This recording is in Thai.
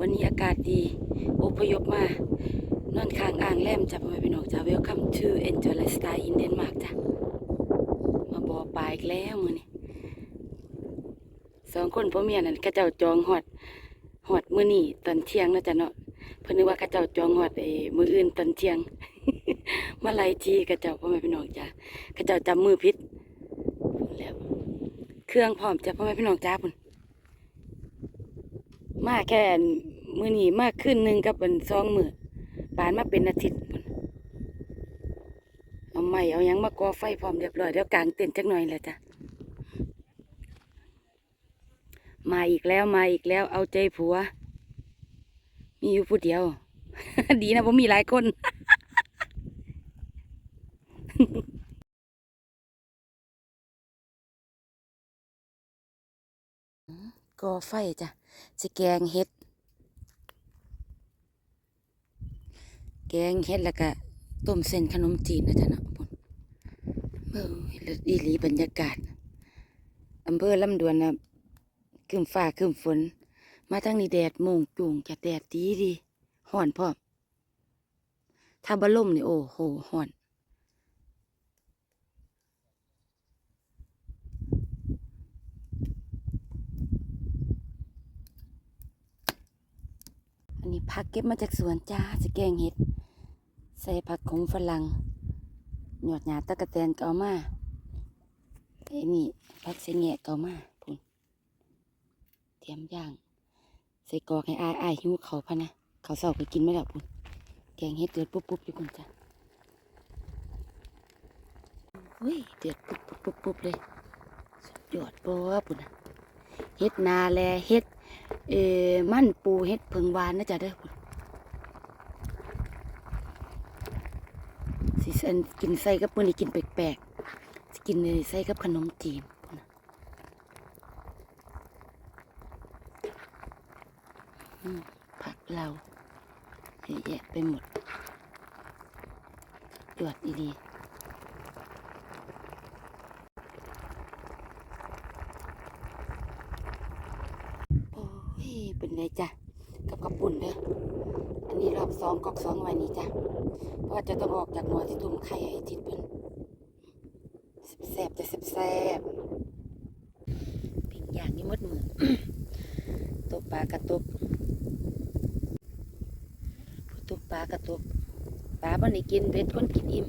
วันนี้อากาศดีอพยพมานอนค้างอ่างแลมจ้ะพ่อแม่พี่น้องจ้ะ Welcome to Enjoy Lifestyle in Denmark จ้ะมาบอปลาอีกแล้วมือนี้สองคนพ่อเมียนั่นกระเจ้าจองฮอดฮอดมือนี้ตอนเที่ยงเนาะจ้ะเนาะเพิ่นนึกว่ากระเจ้าจองฮอดไอ้มืออื่นตอนเที่ยงมาไล่จีกระเจ้าพ่อแม่พี่น้องจ้ะกระเจ้าจำมือผิดแล้วเครื่องพร้อมจ้ะพ่อแม่พี่น้องจ้าพุ่นมาแค่ มือนี้มากขึ้นหนึ่งกับเป็นสองมือปานมาเป็นอาทิตย์เอาไม้เอายังมาก่อไฟพร้อมเรียบร้อยเดี๋ยวกางเต็นท์จักหน่อยแหละจ้ะมาอีกแล้วมาอีกแล้วเอาใจผัว มีอยู่ผู้เดียว ดีนะผมมีหลายคนก่อไฟจ้ะสิแกงเห็ด แกงเห็ดแล้วก็ต้มเส้นขนมจีนนะจ๊ะเนาะพุ่นเบิ่งแล้วอีหลีบรรยากาศอำเภอลำดวนนะครึมฟ้าครึมฝน มาทั้งนี้แดดมงจุงจะแดดดีดีห่อนพร้อมถ้าบล่มนี่โอ้โหห่อนอันนี้ผักเก็บมาจากสวนจ้าสแกงเห็ด ใส่ผักขมฝรั่งหยอดหยาตะกะแตนก็เอามาไอ้นี่ผักเสงแงะก็เอามาพุ่นเตรียมย่าง ใส่กอกให้อายอายหิวเขาพะนะเขาเศร้าไปกินไม่ได้พุ่นแกงเห็ดเดือดปุ๊บปุ๊บอยู่พุ่นจ้ะเฮ้ยเดือดปุ๊บปุ๊บปุ๊บปุ๊บเลยสุดยอดปะพุ่นนะเห็ดนาแลเห็ดเออมันปูเห็ดเพิงวานนะจ๊ะเด้อพุ่น สิอันกินใส่กับมื้อนี้กินแปลกๆสิกินเลยใส่กับขนมจีนผักเราเยอะแยะไปหมดยอดอีดีโอ้ยเป็นไงจ้ะ กับกระปุ่นเด้ออันนี้รอบสองกอกสองไว้นี่จ้ะ เพราะจะต้องออกจากหมอที่ต้มไข่ให้ทิศเพิ่นแซ่บจะแซ่บปิ้งย่างนี่มดมือตบปลากระตบผู้ตบปลากระตบปลาบ่ได้กินเบ็ดคนกินอิ่ม